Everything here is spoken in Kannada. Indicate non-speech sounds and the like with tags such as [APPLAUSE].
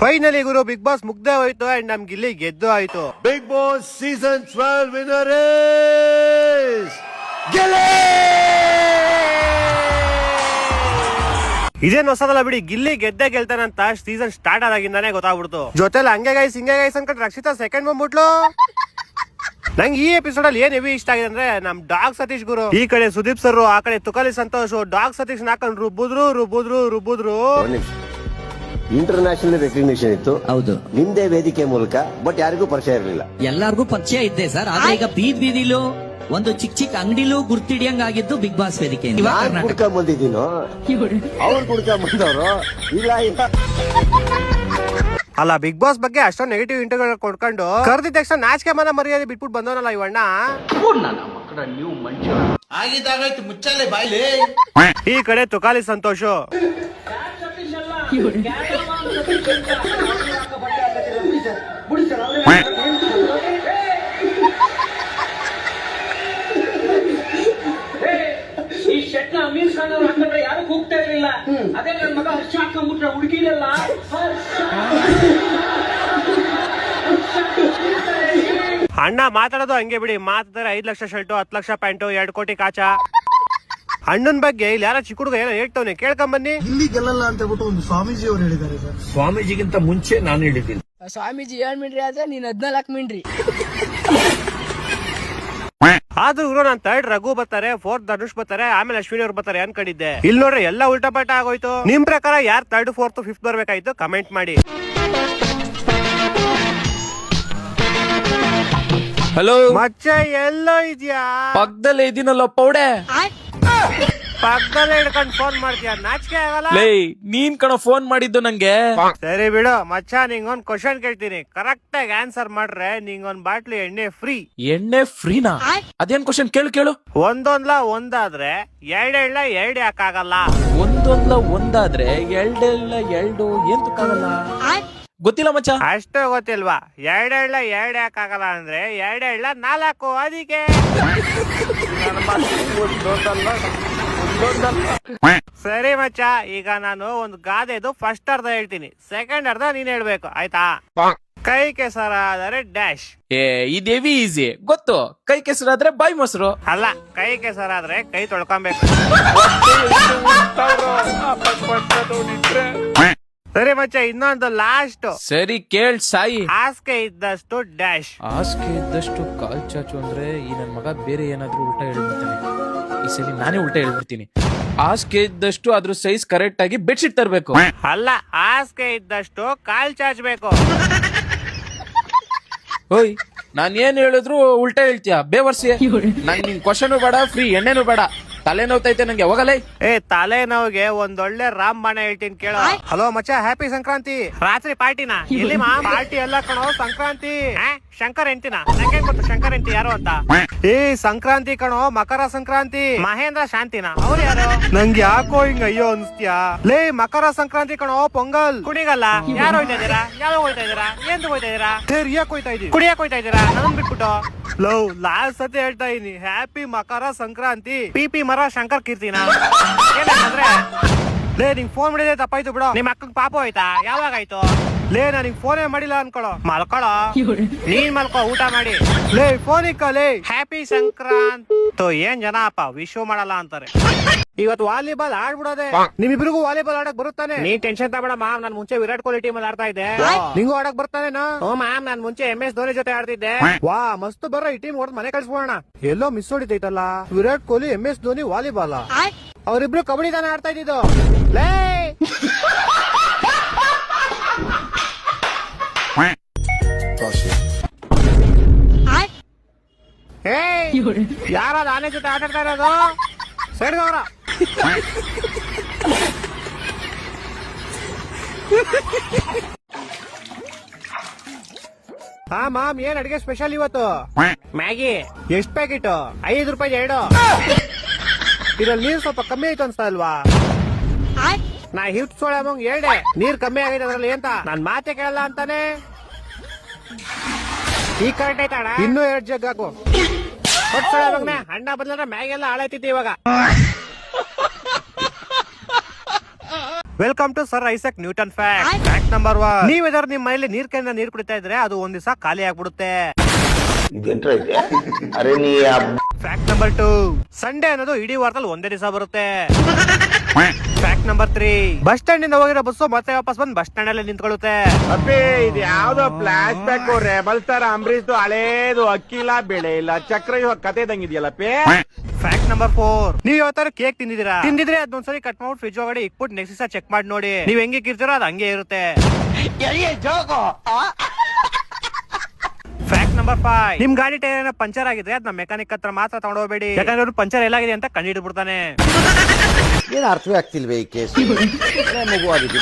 ಫೈನಲಿ ಗುರು ಬಿಗ್ ಬಾಸ್ ಮುಗ್ದೇ ಹೋಯ್ತು ಅಂಡ್ ನಮ್ ಗಿಲ್ಲಿ ಗೆದ್ದು ಆಯ್ತು. Big Boss Season 12 winner is Gilly! ಇದೇನ್ ಹೊಸದಲ್ಲ ಬಿಡಿ ಗಿಲ್ಲಿ ಗೆದ್ದೆ ಗೆಲ್ತಾನಂತ ಸೀಸನ್ ಸ್ಟಾರ್ಟ್ ಆದಾಗಿಂದಾನೆ ಗೊತ್ತಾಗ್ಬಿಡ್ತು. ಜೊತೆಲಿ ಹಂಗೆ ಗೈಸ್ ಹಿಂಗೆ ಗೈಸ್ ಅನ್ಕೊಂಡು ರಕ್ಷಿತಾ ಸೆಕೆಂಡ್ ಬಂದ್ಬಿಟ್ಲು ನಂಗೆ ಈ ಎಪಿಸೋಡ್ ಅಲ್ಲಿ ಏನ್ ಹೆವಿ ಇಷ್ಟ ಆಗಿದೆ ಅಂದ್ರೆ ನಮ್ ಡಾಗ್ ಸತೀಶ್ ಗುರು. ಈ ಕಡೆ ಸುದೀಪ್ ಸರ್ ಆ ಕಡೆ ತುಕಾಲಿ ಸಂತೋಷ್ ಡಾಗ್ ಸತೀಶ್ ನಾಕೊಂಡು ರುಬ್ಬುದ್ರು ರುಬ್ಬುದ್ರು ರುಬ್ಬುದ್ರು. ಇಂಟರ್ನ್ಯಾಷನಲ್ ರೆಕಗ್ನಿಷನ್ ಇತ್ತು. ಹೌದು. ನಿಮ್ದೇ ವೇದಿಕೆ ಮೂಲಕ ಬಟ್ ಯಾರಿಗೂ ಪರಿಚಯ ಇರಲಿಲ್ಲ. ಎಲ್ಲಾರ್ಗೂ ಪರಿಚಯ ಇದ್ದೆ ಸರ್ ಆದ್ರೆ ಈಗ ಬೀದ್ ಬೀದಿಲು ಒಂದು ಚಿಕ್ಕ ಚಿಕ್ಕ ಅಂಗಡಿಲೂ ಗುರ್ತಿಡಿಯಂಗ್ ಆಗಿದ್ದು ಬಿಗ್ ಬಾಸ್ ವೇದಿಕೆ ಇವಾಗ ನಾನ್ ಕರ್ನಾಟಕ. ಕುಡ್ಕೊಂಡ್ ಬಂದಿದ್ದೀನೋ? ಅವ್ರು ಕುಡ್ಕೊಂಡ್ ಬಂದವರು? ಇಲ್ಲ ಇಲ್ಲ. ಅಲ್ಲ ಬಿಗ್ ಬಾಸ್ ಬಗ್ಗೆ ಅಷ್ಟೊಂದು ನೆಗೆಟಿವ್ ಇಂಟರ್ವ್ಯೂ ಕೊಡ್ಕೊಂಡು ಕರೆದಿದ ತಕ್ಷಣ ನಾಚಿಕೆ ಮನ ಮರ್ಯಾದೆ ಬಿಟ್ಬಿಟ್ಟು ಬಂದವನಲ್ಲ ಇವಣ್ಣ ಆಗಿದ್ದಾಗಾಯ್ತು ಮುಚ್ಚಲ್ಲೇ ಬಾಯ್ಲಿ. ಈ ಕಡೆ ತುಕಾಲಿ ಸಂತೋಷ್. ಈ ಶೆಟ್ನ ಅಮೀರ್ ಖಾನ್ ಅವ್ರು ಹಾಕೊಂಡ್ರೆ ಯಾರು ಹೋಗ್ತಾ ಇರ್ಲಿಲ್ಲ. ಅದೇ ನನ್ ಮಗ ಹರ್ಷ ಹಾಕೊಂಡ್ಬಿಟ್ರೆ ಹುಡುಗಿರಲ್ಲ ಅಣ್ಣ ಮಾತಾಡೋದು ಹಂಗೆ ಬಿಡಿ. ಮಾತಾಡಿದ್ರೆ ಐದ್ ಲಕ್ಷ ಶರ್ಟು ಹತ್ತು ಲಕ್ಷ ಪ್ಯಾಂಟು ಎರಡು ಕೋಟಿ ಕಾಚ. ಅಣ್ಣನ್ ಬಗ್ಗೆ ಇಲ್ಲಿ ಯಾರ ಚಿಕ್ಕ ಹುಡುಗ ಏನೋ ಹೇಳ್ತವ್ನೆ ಕೇಳ್ಕೊಂಬನ್ನಿ ಇಲ್ಲಿ ಗೆಲ್ಲಲ್ಲ ಅಂತ ಹೇಳ್ಬಿಟ್ಟು ಒಂದು ಸ್ವಾಮೀಜಿ ಅವರು ಹೇಳಿದ್ದಾರೆ ಸರ್. ಸ್ವಾಮೀಜಿಗಿಂತ ಮುಂಚೆ ನಾನು ಹೇಳಿದ್ದೀನಿ. ಸ್ವಾಮೀಜಿ ಏಳ್ ಮಿಂಡ್ರಿ ಆದ್ರೆ ನೀನ್ ಹದ್ನಾಲ್ಕು ಮಿಂಡ್ರಿ. ಆದ್ರೂ ಗುರು ನಾನ್ ತರ್ಡ್ ರಘು ಬರ್ತಾರೆ ಫೋರ್ತ್ ಧನುಷ್ ಬರ್ತಾರೆ ಆಮೇಲೆ ಅಶ್ವಿನಿ ಅವ್ರು ಬರ್ತಾರೆ ಅನ್ಕೊಂಡಿದ್ದೆ ಇಲ್ಲಿ ನೋಡ್ರಿ ಎಲ್ಲ ಉಲ್ಟಾ ಪಲ್ಟಾ ಆಗೋಯ್ತು. ನಿಮ್ ಪ್ರಕಾರ ಯಾರ್ ತರ್ಡ್ ಫೋರ್ತ್ ಫಿಫ್ತ್ ಬರ್ಬೇಕಾಯ್ತು? ಕಮೆಂಟ್ ಮಾಡಿ. ಹಲೋ ಮಚ್ಚ ಎಲ್ಲೋ ಇದ್ಯಾ? ಪಕ್ಕದಲ್ಲೇ ಇದೀನಲ್ಲ ಪೌಡೆ ಪಕ್ಕದಲ್ಲೇ ಹಿಡ್ಕೊಂಡು ಫೋನ್ ಮಾಡ್ತೀಯ? ನಾಚಿಕೆ ಆಗಲ್ಲ? ಲೇ ನೀನ್ ಕಣ ಫೋನ್ ಮಾಡಿದ್ದು ನಂಗೆ. ಸರಿ ಬಿಡು ಮಚ್ಚ ನಿಂಗೊಂದ್ ಕ್ವಶನ್ ಕೇಳ್ತೀನಿ. ಕರೆಕ್ಟ್ ಆಗಿ ಆನ್ಸರ್ ಮಾಡ್ರೆ ನಿಂಗೊಂದ್ ಬಾಟ್ಲಿ ಎಣ್ಣೆ ಫ್ರೀ ಎಣ್ಣೆ ಫ್ರೀನಾ ಅದೇನ್ ಕ್ವಶನ್ ಕೇಳು ಕೇಳು. ಒಂದೊಂದ್ಲ ಒಂದಾದ್ರೆ ಎರಡೆಳ್ಳ ಎರಡ್ ಯಾಕಾಗಲ್ಲ? ಒಂದೊಂದ್ಲ ಒಂದಾದ್ರೆ ಎರಡೆಲ್ಲ ಎರಡು ಏನ್ ತುಕ್ಕಾಗಲ್ಲ ಗೊತ್ತಿಲ್ಲ ಮಚ್ಚ. ಅಷ್ಟೇ ಗೊತ್ತಿಲ್ವಾ? ಎರಡೆಳ್ಳ ಎರಡ್ ಯಾಕಾಗಲ್ಲ ಅಂದ್ರೆ ಎರಡೆಳ್ಳ ನಾಲ್ಕು ಅದಕ್ಕೆ ಸರಿ ಮಚ್ಚ ಈಗ ನಾನು ಒಂದು ಗಾದೆದು ಫಸ್ಟ್ ಅರ್ಧ ಹೇಳ್ತೀನಿ. ಸೆಕೆಂಡ್ ಅರ್ಧ ನೀನ್ ಹೇಳ್ಬೇಕು ಆಯ್ತಾ? ಕೈ ಕೆಸರಾದರೆ ಡ್ಯಾಶ್ ಏ ಇದೇವಿ ಈಸಿ ಗೊತ್ತು ಕೈ ಕೆಸರಾದ್ರೆ ಬಾಯಿ ಮೊಸರು. ಅಲ್ಲ ಕೈ ಕೆಸರಾದ್ರೆ ಕೈ ತೊಳ್ಕೊಬೇಕು. [LAUGHS] ಮಚ್ಚ ಇನ್ನೊಂದು ಲಾಸ್ಟ್ ಸರಿ ಕೇಳ್ ಸಾಯಿ. ಹಾಸಿಗೆ ಇದ್ದಷ್ಟು ಡ್ಯಾಶ್ ಹಾಸಿಗೆ ಇದ್ದಷ್ಟು ಕಾಲ್ ಚಾಚು ಅಂದ್ರೆ ಈ ನನ್ ಮಗ ಬೇರೆ ಏನಾದ್ರೂ ಉಲ್ಟಾ ಹೇಳ್ಬಿಡ್ತಾನೆ. ಈ ಸರಿ ನಾನೇ ಉಲ್ಟಾ ಹೇಳ್ಬಿಡ್ತೀನಿ. ಹಾಸಿಗೆ ಇದ್ದಷ್ಟು ಅದ್ರ ಸೈಜ್ ಕರೆಕ್ಟ್ ಆಗಿ ಬೆಡ್ಶೀಟ್ ತರಬೇಕು. ಅಲ್ಲ ಹಾಸಿಗೆ ಇದ್ದಷ್ಟು ಕಾಲ್ ಚಾಚ್ಬೇಕು. ಓಯ್ ನಾನು ಏನ್ ಹೇಳಿದ್ರು ಉಲ್ಟಾ ಹೇಳ್ತೀಯ? ಬೇವರ್ಸಿ. ನಂಗೆ ನಿನ್ ಕ್ವಶನು ಬೇಡ ಫ್ರೀ ಎಣ್ಣೆನೂ ಬೇಡ. ತಲೆ ನೋವ್ತೈತೆ ನಂಗೆ ಹೋಗಲ್ಲ ಏ ತಲೆನೋವಿಗೆ ಒಂದೊಳ್ಳೆ ರಾಮ್ ಬಾಣ ಹೇಳ್ತೀನಿ ಕೇಳ. ಹಲೋ ಮಚ್ಚ ಹ್ಯಾಪಿ ಸಂಕ್ರಾಂತಿ. ರಾತ್ರಿ ಪಾರ್ಟಿನ ಇಲ್ಲಿ ಮಾ? ಪಾರ್ಟಿ ಎಲ್ಲ ಕಣೋ ಸಂಕ್ರಾಂತಿ? ಶಂಕರ್ ಎಂತಿನ ನಂಗೆ ಗೊತ್ತು ಶಂಕರ್ ಎಂಟಿ ಯಾರು ಅಂತ? ಏ ಸಂಕ್ರಾಂತಿ ಕಣೋ ಮಕರ ಸಂಕ್ರಾಂತಿ. ಮಹೇಂದ್ರ ಶಾಂತಿನ? ಅವ್ರು ಯಾರು? ನಂಗೆ ಯಾಕೋ ಹಿಂಗ ಅಯ್ಯೋ ಅನ್ಸ್ತ್ಯಾ? ಲೇ ಮಕರ ಸಂಕ್ರಾಂತಿ ಕಣೋ ಪೊಂಗಲ್. ಕುಣಿಗಲ್ಲ? ಯಾರು ಹೋಯ್ತಾ ಇದೀರಾ ಯಾರು ಹೋಯ್ತಾ ಇದೀರಾ ಏನ್ ಹೋಯ್ತಾ ಇದೀರಾ ಕುಡಿಯಕ್ ಹೋಯ್ತಾ ಇದೀವಿ ಕುಡಿಯಕ್ ಹೋಯ್ತಾ ಇದೀರಾ ನನ್ ಬಿಟ್ಬಿಟ್ಟು. ಲವ್ ಲಾಸ್ಟ್ ಸತಿ ಹೇಳ್ತಾ ಇದೀನಿ happy Makara Sankranti. P P ಮರ ಶಂಕರ್ ಕೀರ್ತಿನ? ಏನಂದ್ರೆ ಲೇ ನಿಂಗ್ ಫೋನ್ ಮಾಡಿದ್ರೆ ತಪ್ಪಾಯ್ತು ಬಿಡು. ನಿಮ್ ಅಕ್ಕಂಗ್ ಪಾಪ ಹೋಯ್ತಾ? ಯಾವಾಗ ಆಯ್ತು? ಲೇ ನಿಂಗ್ ಫೋನೇ ಮಾಡಿಲ್ಲ ಅನ್ಕೊಳೋ. ಮಲ್ಕೊಳ? ನೀನ್ ಮಲ್ಕೋ ಊಟ ಮಾಡಿ. ಲೇ ಫೋನ್ ಇಕ್ಕಲೇ ಹ್ಯಾಪಿ ಸಂಕ್ರಾಂತ್. ಏನ್ ಜನ ಅಪ್ಪ ವಿಶ್ ಮಾಡಲ್ಲ ಅಂತಾರೆ. ಇವತ್ತು ವಾಲಿಬಾಲ್ ಆಡ್ಬಿಡೋದೆ. ನಿಮ್ಮಿಬ್ರಿಗೂ ವಾಲಿಬಾಲ್ ಆಡಕ್ ಬರುತ್ತಾನೆ. ನೀನ್ ಟೆನ್ಷನ್ ತಗಬೇಡ ಮಾಮ್. ನಾನು ಮುಂಚೆ ವಿರಾಟ್ ಕೊಹ್ಲಿ ಟೀಮ್ ಅಲ್ಲಿ ಆಡ್ತಾ ಇದ್ದೆ. ನಿಂಗೂ ಆಡಕ್ ಬರ್ತಾನೆ ಓ ಮ್ಯಾಮ್ ನಾನ್ ಮುಂಚೆ ಎಂ ಎಸ್ ಧೋನಿ ಜೊತೆ ಆಡ್ತಿದ್ದೆ. ವಾ ಮಸ್ತ್ ಬರೋ ಈ ಟೀಮ್ ಹೊಡೆದ್ ಮನೆ ಕಳ್ಸ್ಬೋಣ ಎಲ್ಲೋ miss ಹೊಡಿತೈತಲ್ಲ. Virat Kohli M S Dhoni volleyball? ಅವರಿಬ್ರು ಕಬಡ್ಡಿ ತಾನೆ ಆಡ್ತಾ ಇದ್ದಿದ್ದು. ಲೇ! ಹೇ ಯಾರಾದ ಆನೆ ಜೊತೆ ಆಟ ಆಡ್ತಾ ಇರೋದು? ಸೈಡ್ ಅವರ ಹಾ ಮಾಮ್ ಏನ್ ಅಡಿಗೆ ಸ್ಪೆಷಲ್ ಇವತ್ತು? ಮ್ಯಾಗಿ. ಎಷ್ಟ್ ಪ್ಯಾಕೆಟ್ ಐದು ರೂಪಾಯಿ ಎರಡು. ಇದ್ರಲ್ಲಿ ನೀರ್ ಸ್ವಲ್ಪ ಕಮ್ಮಿ ಆಯ್ತು ಅನ್ಸ್ತಾ ಅಲ್ವಾ ನಾ ಹಿಟ್ ಸೋಳಮಂಗ್ ಹೇಳ್ದೆ ನೀರ್ ಕಮ್ಮಿ ಆಗೈತೆ ಅದ್ರಲ್ಲಿ ಎಂತ ನನ್ ಮಾತೆ ಕೇಳಲ್ಲ ಅಂತಾನೆ. ಈ ಕರೆಕ್ಟ್ ಆಯ್ತಾಣ ಇನ್ನೂ ಎರಡ್ ಜಗ್ ಹಾಕು. ಹೊಟ್ ಸೋಳಮಗ್ನೆ ಅಣ್ಣ ಬದಲಾದ್ರೆ ಮ್ಯಾಗೆಲ್ಲ ಹಾಳಾಯ್ತಿತ್ತು ಇವಾಗ. Welcome to sir Isaac Newton fact fact number one ನೀವ್ ಏನಾದ್ರು ನಿಮ್ ಮನೇಲಿ ನೀರ್ ಕೈಯಿಂದ ನೀರ್ ಕುಡಿತಾ ಇದ್ರೆ ಅದು ಒಂದ್ ದಿವಸ ಖಾಲಿ ಆಗ್ಬಿಡುತ್ತೆ. ಇದೆ ಅರೆ ನೀ ಫ್ಯಾಕ್ಟ್ ನಂಬರ್ ಟೂ ಸಂಡೇ ಅನ್ನೋದು ಇಡೀ ವಾರದಲ್ಲಿ ಒಂದೇ ದಿವಸ ಬರುತ್ತೆ. Fact number three bus stand ಇಂದ ಹೋಗಿರೋ ಬಸ್ಸು ಮತ್ತೆ ವಾಪಸ್ ಬಂದ್ ಬಸ್ ಸ್ಟ್ಯಾಂಡ್ ಅಲ್ಲಿ ನಿಂತ್ಕೊಳ್ಳುತ್ತೆ. ಅಪ್ಪಿ ಇದು ಯಾವ್ದೋ ಫ್ಲಾಶ್ ಬ್ಯಾಕ್ ರೆಬಲ್ ತರ ಅಂಬರೀಶ್ ಹಳೇದು ಅಕ್ಕಿಲ್ಲ ಬೆಳೆ ಇಲ್ಲ. ಚಕ್ರ ಇವಾಗ ಕತೆ ಇದಂಗಿದ್ಯಲ್ಲಪ್ಪಿ ಫ್ಯಾಕ್ಟ್ ನಂಬರ್ ಫೋರ್ ನೀವ್ ಯಾವತ್ತಾರ ಕೇಕ್ ತಿಂದಿದ್ದೀರಾ? ತಿಂದಿದ್ರೆ ಅದೊಂದ್ಸರಿ ಕಟ್ ಮಾಡ್ಬಿಟ್ಟು ಫ್ರಿಜ್ ಒಳಗಡೆ ಇಕ್ಬಿಟ್ಟು ನೆಕ್ಸ್ಟ್ ದಿವಸ ಚೆಕ್ ಮಾಡಿ ನೋಡಿ. ನೀವ್ ಹೆಂಗೆ ಅದ್ ಅದು ಹಂಗೆ ಇರುತ್ತೆ. ನಂಬರ್ ಫೈವ್ ನಿಮ್ ಗಾಡಿ ಟೈರ್ ಏನೋ ಪಂಚರ್ ಆಗಿದೆ ಅದನ್ನ ಮೆಕ್ಯಾನಿಕ್ ಹತ್ರ ಮಾತ್ರ ತಗೊಂಡೋಗ್ಬೇಡಿ ಯಾಕಂದ್ರೆ ಅವ್ರು ಪಂಚರ್ ಎಲ್ಲಾಗಿದೆ ಅಂತ ಕಂಡು ಹಿಡ್ಬಿಡ್ತಾನೆ ಏನ್ ಅರ್ಥವೇ ಆಗ್ತಿಲ್ವೇ ಈ ಕೇಸ್? [LAUGHS] ಮಗು ಆಗಿದೆ